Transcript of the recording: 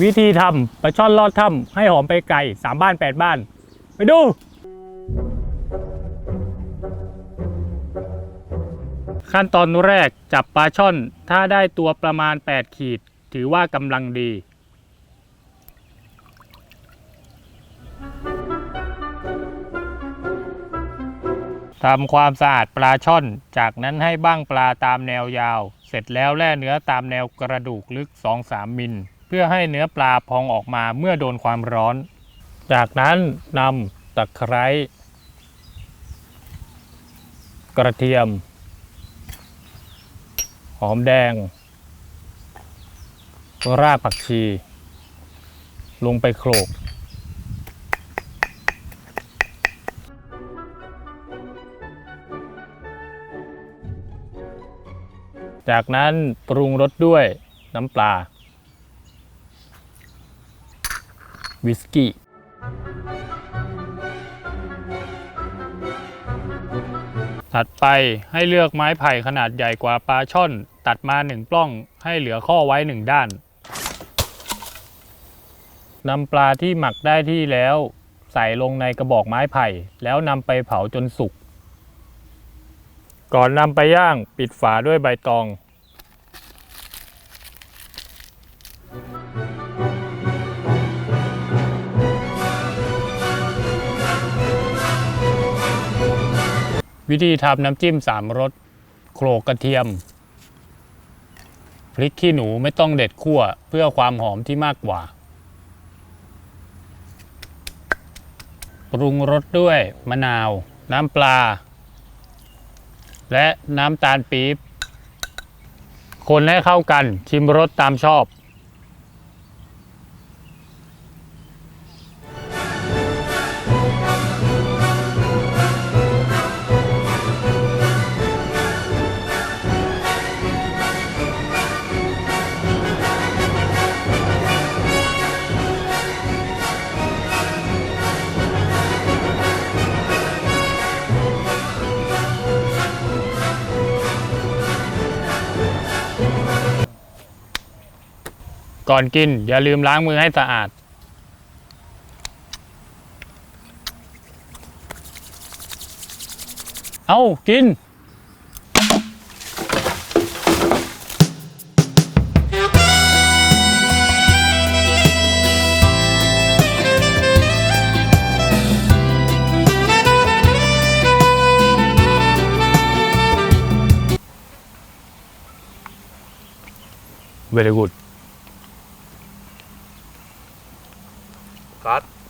วิธีทำปลาช่อนลอดถ้ำให้หอมไปไก่สามบ้านแปดบ้าน ไปดู ขั้นตอนแรกจับปลาช่อนถ้าได้ตัวประมาณ 8 ขีด ถือว่ากำลังดีทำความสะอาดปลาช่อน จากนั้นให้บ้างปลาตามแนวยาว เสร็จแล้วแล่เนื้อตามแนวกระดูกลึก 2-3 มิล พื่อให้เนื้อปลาพองออกมาเมื่อโดนความร้อน จากนั้นนำตะไคร้กระเทียม หอมแดง รากผักชี ลงไปโขลกจากนั้นปรุงรสด้วยน้ำปลา วิสกี้ถัดไปให้เลือกไม้ไผ่ขนาดใหญ่กว่าปลาช่อน ตัดมาหนึ่งปล้องให้เหลือข้อไว้หนึ่งด้านนำปลาที่หมักได้ที่แล้ว ใส่ลงในกระบอกไม้ไผ่ แล้วนำไปเผาจนสุก ก่อนนำไปย่างปิดฝาด้วยใบตอง วิธีทำน้ำจิ้มสามรสโขลกกระเทียม พริกขี้หนูไม่ต้องเด็ดคั่วเพื่อความหอมที่มากกว่า ปรุงรสด้วยมะนาว น้ำปลา และน้ำตาลปี๊บ คนให้เข้ากันชิมรสตามชอบ ก่อนกิน อย่าลืมล้างมือให้สะอาด เอากิน very good กัด